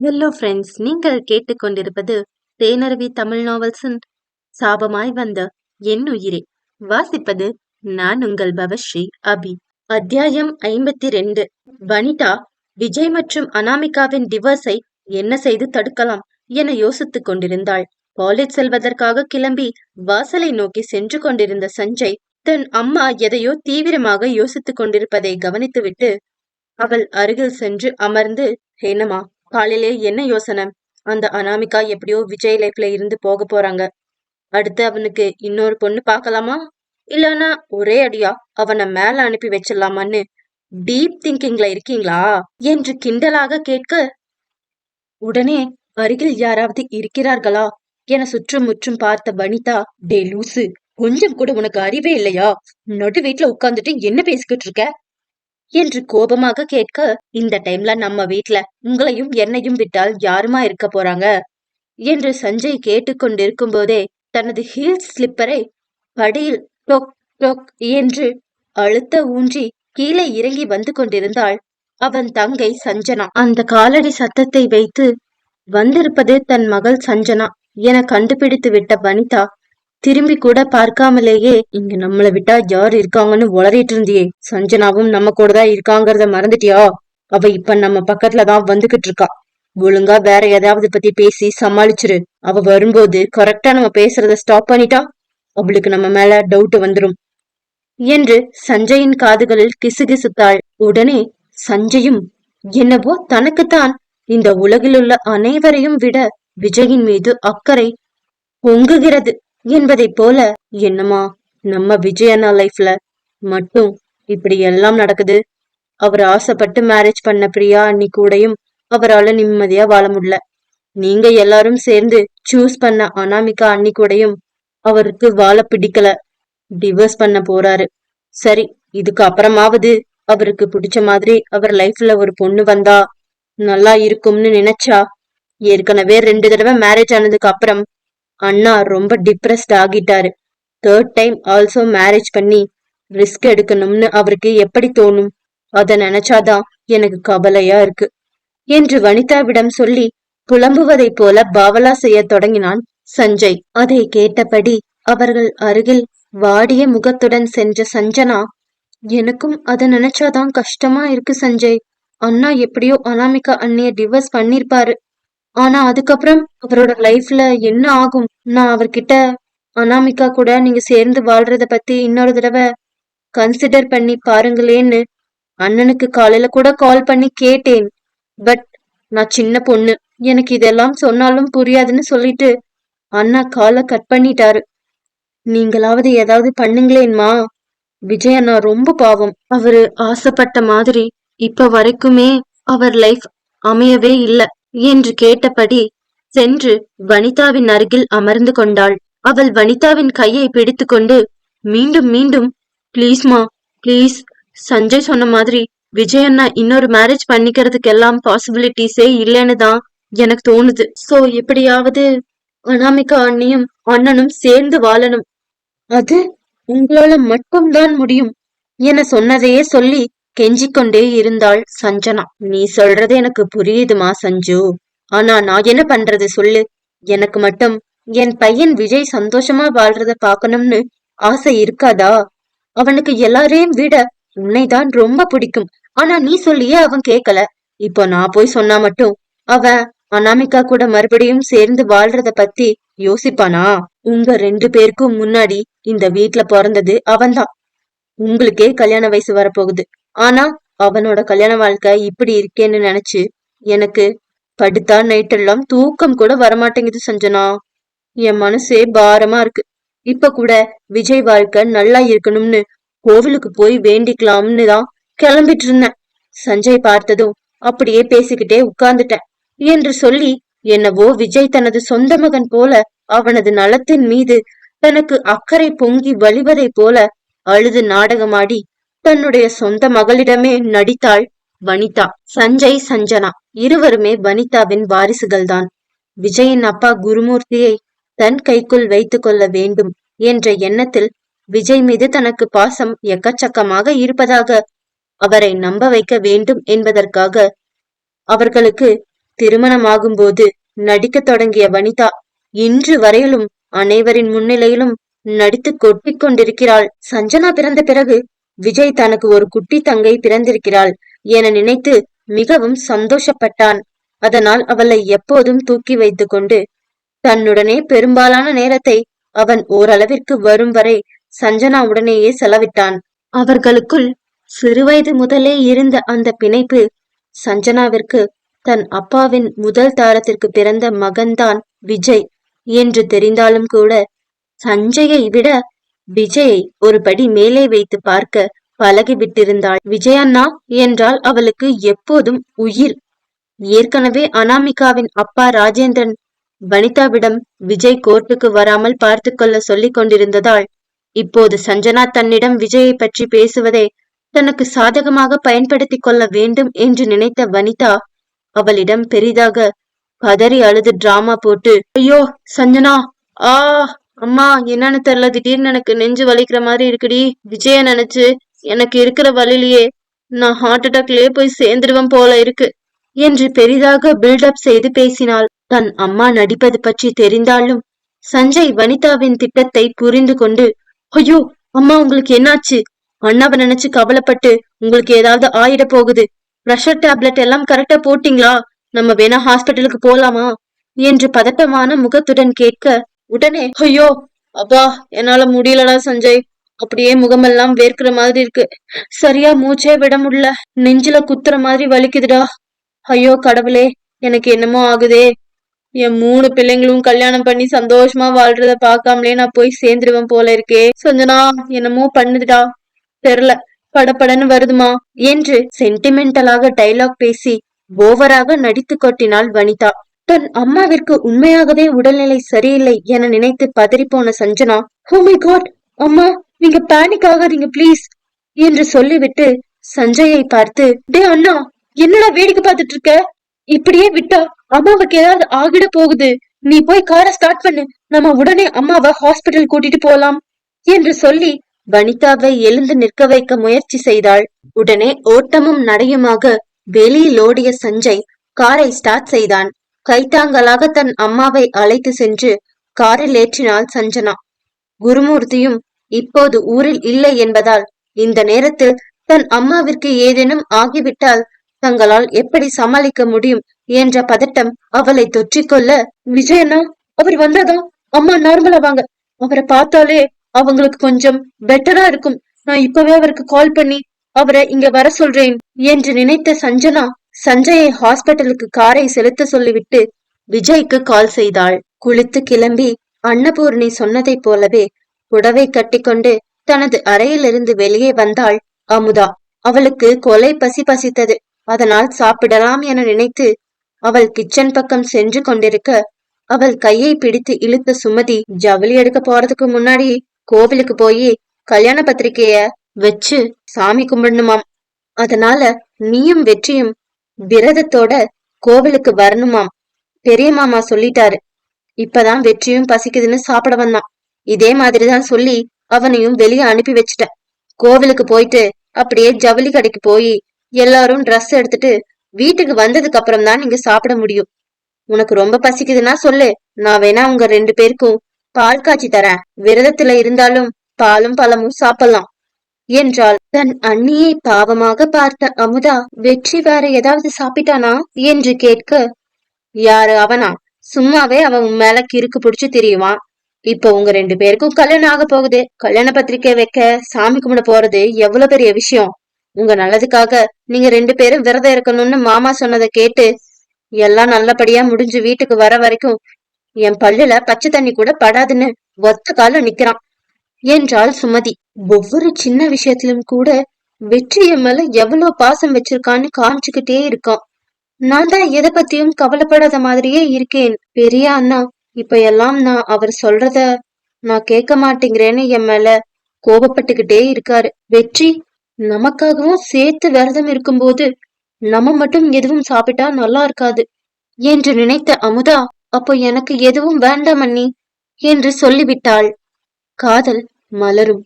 Hello friends நீங்கள் கேட்டுக்கொண்டிருப்பது தேனருவி தமிழ் நாவல்ஸின் சாபமாய் வந்த என் உயிரே. வாசிப்பது நான் உங்கள் பவஸ்ரீ அபி. அத்தியாயம் ஐம்பத்தி ரெண்டு வனிதா விஜய் மற்றும் அனாமிகாவின் டிவர்ஸை என்ன செய்து தடுக்கலாம் என யோசித்துக் கொண்டிருந்தாள். காலேஜ் செல்வதற்காக கிளம்பி வாசலை நோக்கி சென்று கொண்டிருந்த சஞ்சய் தன் அம்மா எதையோ தீவிரமாக யோசித்துக் கொண்டிருப்பதை கவனித்துவிட்டு அவள் அருகில் சென்று அமர்ந்து ஹேனமா காலையிலே என்ன யோசனை? அந்த அனாமிகா எப்படியோ விஜய் லைஃப்ல இருந்து போக போறாங்க. அடுத்து அவனுக்கு இன்னொரு பொண்ணு பார்க்கலாமா? இல்லனா ஒரே அடியா அவனை மேல அனுப்பி வச்சிடலாமான்னு டீப் திங்கிங்ல இருக்கீங்களா? என்று கிண்டலாக கேட்க உடனே அருகில் யாராவது இருக்கிறார்களா? என சுற்றும் முற்றும் பார்த்த வனிதா டே லூசு கொஞ்சம் கூட உனக்கு அறிவே இல்லையா? நடு வீட்டுல உட்கார்ந்துட்டு என்ன பேசிக்கிட்டு இருக்க? என்று கோபமாக கேட்க இந்த டைம்ல நம்ம வீட்ல உங்களையும் என்னையும் விட்டால் யாருமா இருக்க போறாங்க? என்று சஞ்சய் கேட்டுக்கொண்டிருக்கும் போதே தனது ஹீல் ஸ்லிப்பரை படியில் டொக் டொக் என்று அழுத்த ஊன்றி கீழே இறங்கி வந்து கொண்டிருந்தாள். அவன் தங்கை சஞ்சனா. அந்த காலடி சத்தத்தை வைத்து வந்திருப்பது தன் மகள் சஞ்சனா என கண்டுபிடித்து விட்ட வனிதா திரும்பி கூட பார்க்காமலேயே இங்க நம்மளை விட்டா யார் இருக்காங்கன்னு உளறிட்டு இருந்தியே. சஞ்சனாவும் நம்ம கூட தான் இருக்காங்கறத மறந்துட்டியா? அவ இப்ப நம்ம பக்கத்துலதான் வந்துகிட்டு இருக்கா. ஒழுங்கா வேற ஏதாவது பத்தி பேசி சமாளிச்சிரு. அவ வரும்போது கரெக்டா நம்ம பேசுறத ஸ்டாப் பண்ணிட்டா அவளுக்கு நம்ம மேல டவுட் வந்துடும் என்று சஞ்சயின் காதுகளில் கிசுகிசுத்தாள். உடனே சஞ்சயும் என்னவோ தனக்குத்தான். இந்த உலகில் உள்ள அனைவரையும் விட விஜயின் மீது அக்கறை பொங்குகிறது. என்பதைப் போல என்னமா நம்ம விஜயண்ணா லைஃப்ல மட்டும் இப்படி எல்லாம் நடக்குது? அவர் ஆசைப்பட்டு மேரேஜ் பண்ண பிரியா அன்னி கூடயும் அவரால் நிம்மதியா வாழ முடியல. நீங்க எல்லாரும் சேர்ந்து சூஸ் பண்ண அனாமிகா அன்னி கூடயும் அவருக்கு வாழ பிடிக்கல. டிவோர்ஸ் பண்ண போறாரு. சரி இதுக்கு அப்புறமாவது அவருக்கு பிடிச்ச மாதிரி அவர் லைஃப்ல ஒரு பொண்ணு வந்தா நல்லா இருக்கும்னு நினைச்சா ஏற்கனவே ரெண்டு தடவை மேரேஜ் ஆனதுக்கு அப்புறம் அண்ணா ரொம்ப டிப்ரெஸ்ட் ஆகிட்டாரு. தேர்ட் டைம் ஆல்சோ மேரேஜ் பண்ணி ரிஸ்க் எடுக்கணும்னு அவருக்கு எப்படி தோணும்? அத நினைச்சாதான் எனக்கு கவலையா இருக்கு. என்று வனிதாவிடம் சொல்லி புலம்புவதைப் போல பாவலா செய்ய தொடங்கினான் சஞ்சய். அதை கேட்டபடி அவர்கள் அருகில் வாடிய முகத்துடன் சென்ற சஞ்சனா எனக்கும் அத நினைச்சாதான் கஷ்டமா இருக்கு சஞ்சய். அண்ணா எப்படியோ அனாமிகா அண்ணிய டிவர்ஸ் பண்ணிருப்பாரு. ஆனா அதுக்கப்புறம் அவரோட லைஃப்ல என்ன ஆகும்? நான் அவர்கிட்ட அனாமிகா கூட நீங்க சேர்ந்து வாழ்றத பத்தி இன்னொரு தடவை கன்சிடர் பண்ணி பாருங்களேன்னு அண்ணனுக்கு காலையில கூட கால் பண்ணி கேட்டேன். பட் நான் சின்ன பொண்ணு. எனக்கு இதெல்லாம் சொன்னாலும் புரியாதுன்னு சொல்லிட்டு அண்ணா காலை கட் பண்ணிட்டாரு. நீங்களாவது ஏதாவது பண்ணுங்களேன்மா. விஜய் அண்ணா ரொம்ப பாவம். அவரு ஆசைப்பட்ட மாதிரி இப்ப வரைக்குமே அவர் லைஃப் அமையவே இல்லை. என்று கேட்டபடி சென்று வனிதாவின் அருகில் அமர்ந்து கொண்டாள். அவள் வனிதாவின் கையை பிடித்துக்கொண்டு மீண்டும் மீண்டும் ப்ளீஸ்மா ப்ளீஸ் சஞ்சய் சொன்ன மாதிரி விஜய் அண்ணா இன்னொரு மேரேஜ் பண்ணிக்கிறதுக்கெல்லாம் பாசிபிலிட்டிஸே இல்லைன்னு தான் எனக்கு தோணுது. சோ எப்படியாவது அனாமிகா அண்ணியும் அண்ணனும் சேர்ந்து வாழணும். அது உங்களால மட்டும்தான் முடியும் என சொன்னதையே சொல்லி கெஞ்சிக்கொண்டே இருந்தாள் சஞ்சனா. நீ சொல்றது எனக்கு புரியுதுமா சஞ்சு. ஆனா நான் என்ன பண்றது சொல்லு. எனக்கு மட்டும் என் பையன் விஜய் சந்தோஷமா வாழ்றத பாக்கணும்னு ஆசை இருக்காதா? அவனுக்கு எல்லாரையும் விட உன்னைதான் ரொம்ப பிடிக்கும். ஆனா நீ சொல்லியே அவன் கேக்கல. இப்போ நான் போய் சொன்னா மட்டும் அவன் அனாமிகா கூட மறுபடியும் சேர்ந்து வாழ்றத பத்தி யோசிப்பானா? உங்க ரெண்டு பேருக்கும் முன்னாடி இந்த வீட்டுல பிறந்தது அவன்தான். உங்களுக்கே கல்யாண வயசு வரப்போகுது. ஆனா அவனோட கல்யாண வாழ்க்கை இப்படி இருக்கேன்னு நினைச்சு எனக்கு படுத்தா நைட்டெல்லாம் தூக்கம் கூட வரமாட்டேங்குது சஞ்சனா. என் மனசே பாரமா இருக்கு. இப்ப கூட விஜய் வாழ்க்கை நல்லா இருக்கணும்னு கோவிலுக்கு போய் வேண்டிக்கலாம்னு தான் கிளம்பிட்டு இருந்தேன். சஞ்சய் பார்த்ததும் அப்படியே பேசிக்கிட்டே உட்கார்ந்துட்டேன் என்று சொல்லி என்னவோ விஜய் தனது சொந்த மகன் போல அவனது நலத்தின் மீது தனக்கு அக்கறை பொங்கி வழிவதை போல அழுது நாடகமாடி தன்னுடைய சொந்த மகளிடமே நடித்தாள் வனிதா. சஞ்சய் சஞ்சனா. இருவருமே வனிதாவின் வாரிசுகள்தான். விஜயின் அப்பா குருமூர்த்தியை தன் கைக்குள் வைத்துக் கொள்ள வேண்டும் என்ற எண்ணத்தில் விஜய் மீது தனக்கு பாசம் எக்கச்சக்கமாக இருப்பதாக அவரை நம்ப வைக்க வேண்டும் என்பதற்காக அவர்களுக்கு திருமணமாகும்போது நடிக்கத் தொடங்கிய வனிதா இன்று வரையிலும் அனைவரின் முன்னிலையிலும் நடித்து கொட்டிக் கொண்டிருக்கிறாள். சஞ்சனா பிறந்த பிறகு விஜய் தனக்கு ஒரு குட்டி தங்கை பிறந்திருக்கிறாள் என நினைத்து மிகவும் சந்தோஷப்பட்டான். அதனால் அவளை எப்போதும் தூக்கி வைத்து கொண்டு தன்னுடனே பெரும்பாலான நேரத்தை அவன் ஓரளவிற்கு வரும் வரை சஞ்சனாவுடனேயே செலவிட்டான். அவர்களுக்குள் சிறுவயது முதலே இருந்த அந்த பிணைப்பு சஞ்சனாவிற்கு தன் அப்பாவின் முதல் தாரத்திற்கு பிறந்த மகன்தான் விஜய் என்று தெரிந்தாலும் கூட சஞ்சயை விட விஜயை ஒரு படி மேலே வைத்து பார்க்க பழகிவிட்டிருந்தாள். விஜயண்ணா என்றால் அவளுக்கு எப்போதும் உயிர். ஏற்கனவே அனாமிகாவின் அப்பா ராஜேந்திரன் வனிதாவிடம் விஜய் கோர்ட்டுக்கு வராமல் பார்த்து கொள்ள சொல்லிக் கொண்டிருந்ததால் இப்போது சஞ்சனா தன்னிடம் விஜயை பற்றி பேசுவதை தனக்கு சாதகமாக பயன்படுத்திக் கொள்ள வேண்டும் என்று நினைத்த வனிதா அவளிடம் பெரிதாக பதறி அழுது டிராமா போட்டு ஐயோ சஞ்சனா ஆ அம்மா என்னன்னு தெரியல. திடீர்னு எனக்கு நெஞ்சு வலிக்கிற மாதிரி இருக்குடி. விஜய நினைச்சு எனக்கு இருக்கிற வழியிலேயே நான் ஹார்ட் அட்டாக்லயே போய் சேர்ந்துடுவேன் போல இருக்கு என்று பெரிதாக பில்டப் செய்து பேசினாள். தன் அம்மா நடிப்பது பற்றி தெரிந்தாலும் சஞ்சய் வனிதாவின் திட்டத்தை புரிந்து கொண்டு ஐயோ அம்மா உங்களுக்கு என்னாச்சு? அண்ணாவை நினைச்சு கவலைப்பட்டு உங்களுக்கு ஏதாவது ஆயிட போகுது. ப்ரெஷர் டேப்லெட் எல்லாம் கரெக்டா போட்டீங்களா? நம்ம வேணா ஹாஸ்பிட்டலுக்கு போலாமா? என்று பதட்டமான முகத்துடன் கேட்க உடனே ஐயோ அப்பா என்னால முடியலடா சஞ்சய். அப்படியே முகமெல்லாம் வேர்க்கிற மாதிரி இருக்கு. சரியா மூச்சே விட முடியல. நெஞ்சில குத்துற மாதிரி வலிக்குதுடா. ஐயோ கடவுளே எனக்கு என்னமோ ஆகுதே. என் மூணு பிள்ளைங்களும் கல்யாணம் பண்ணி சந்தோஷமா வாழ்றத பாக்காமலே நான் போய் சேர்ந்துருவேன் போல இருக்கே. சஞ்சனா என்னமோ பண்ணுதுடா. தெரில. படபடன்னு வருதுமா? என்று சென்டிமெண்டலாக டைலாக் பேசி ஓவராக நடித்து கொட்டினாள் வனிதா. தன் அம்மாவிற்கு உண்மையாகவே உடல்நிலை சரியில்லை என நினைத்து பதறிப்போன சஞ்சனா ஹோமை காட்! அம்மா நீங்க பேனிக் ஆகாதீங்க ப்ளீஸ் என்று சொல்லிவிட்டு சஞ்சயை பார்த்து டே அண்ணா என்னடா வேடிக்கை பார்த்துட்டு இருக்க? இப்படியே விட்டா அம்மாவுக்கு ஏதாவது ஆகிட போகுது. நீ போய் காரை ஸ்டார்ட் பண்ணு. நம்ம உடனே அம்மாவை ஹாஸ்பிட்டல் கூட்டிட்டு போலாம். என்று சொல்லி வனிதாவை எழுந்து நிற்க வைக்க முயற்சி செய்தாள். உடனே ஓட்டமும் நடையுமாக வெளியில் ஓடிய சஞ்சய் காரை ஸ்டார்ட் செய்தான். கைத்தாங்கலாக தன் அம்மாவை அழைத்து சென்று காரில் ஏற்றினாள் சஞ்சனா. குருமூர்த்தியும் இப்போது ஊரில் இல்லை என்பதால் இந்த நேரத்தில் தன் அம்மாவிற்கு ஏதேனும் ஆகிவிட்டால் தங்களால் எப்படி சமாளிக்க முடியும்? என்ற பதட்டம் அவளை தொற்றிக்கொள்ள விஜயனா அவர் வந்ததா அம்மா நார்மலா வாங்க. அவரை பார்த்தாலே அவங்களுக்கு கொஞ்சம் பெட்டரா இருக்கும். நான் இப்பவே அவருக்கு கால் பண்ணி அவரை இங்க வர சொல்றேன் என்று நினைத்த சஞ்சனா சஞ்சயை ஹாஸ்பிட்டலுக்கு காரை செலுத்த சொல்லிவிட்டு விஜய்க்கு கால் செய்தாள். குளித்து கிளம்பி அன்னபூர்ணி சொன்னதைப் போலவே புடவை கட்டிக்கொண்டு தனது அறையிலிருந்து வெளியே வந்தாள் அமுதா. அவளுக்கு கொலை பசி பசித்தது. அதனால் சாப்பிடலாம் என நினைத்து அவள் கிச்சன் பக்கம் சென்று கொண்டிருக்க அவள் கையை பிடித்து இழுத்த சுமதி ஜவுளி எடுக்க போறதுக்கு முன்னாடி கோவிலுக்கு போய் கல்யாண பத்திரிகைய வச்சு சாமி கும்பிடணுமாம். அதனால நீயும் வெற்றியும் விரதத்தோட கோவிலுக்கு வரணுமாம். பெரிய மாமா சொல்லிட்டாரு. இப்பதான் வெற்றியும் பசிக்குதுன்னு சாப்பிட வந்தான். இதே மாதிரிதான் சொல்லி அவனையும் வெளியே அனுப்பி வச்சுட்டேன். கோவிலுக்கு போயிட்டு அப்படியே ஜவுளி கடைக்கு போய் எல்லாரும் ட்ரெஸ் எடுத்துட்டு வீட்டுக்கு வந்ததுக்கு அப்புறம் தான் நீங்க சாப்பிட முடியும். உனக்கு ரொம்ப பசிக்குதுன்னா சொல்லு. நான் வேணா உங்க ரெண்டு பேருக்கும் பால் காய்ச்சி தரேன். விரதத்துல இருந்தாலும் பாலும் பழமும் சாப்பிடலாம். என்றாள். தன் அண்ணியை பாவமாக பார்த்த அமுதா வெற்றி வேற ஏதாவது சாப்பிட்டானா? என்று கேட்க யாரு அவனா? சும்மாவே அவன் உன் மேல கிறுக்கு புடிச்சு தெரியுவான். இப்ப உங்க ரெண்டு பேருக்கும் கல்யாணம் ஆக போகுது. கல்யாண பத்திரிக்கை வைக்க சாமி கும்பிட போறது எவ்வளவு பெரிய விஷயம். உங்க நல்லதுக்காக நீங்க ரெண்டு பேரும் விரதம் இருக்கணும்னு மாமா சொன்னதை கேட்டு எல்லாம் நல்லபடியா முடிஞ்சு வீட்டுக்கு வர வரைக்கும் என் பல்லுல பச்சை தண்ணி கூட படாதுன்னு ஒத்த கால நிக்கிறான் என்றாள் சுமதி. ஒவ்வொரு சின்ன விஷயத்திலும் கூட வெற்றி என் மேல எவ்வளவு பாசம் வச்சிருக்கான்னு காமிச்சுக்கிட்டே இருக்கான். நான் தான் எதை பத்தியும் கவலைப்படாத மாதிரியே இருக்கேன் பெரிய அண்ணா. இப்ப எல்லாம் நான் அவர் சொல்றத நான் கேட்க மாட்டேங்கிறேன்னு என் மேல கோபப்பட்டுக்கிட்டே இருக்காரு. வெற்றி நமக்காகவும் சேர்த்து விரதம் இருக்கும்போது நம்ம மட்டும் எதுவும் சாப்பிட்டா நல்லா இருக்காது என்று நினைத்த அமுதா அப்போ எனக்கு எதுவும் வேண்டாம் அண்ணி என்று சொல்லிவிட்டாள். காதல் மலரும்.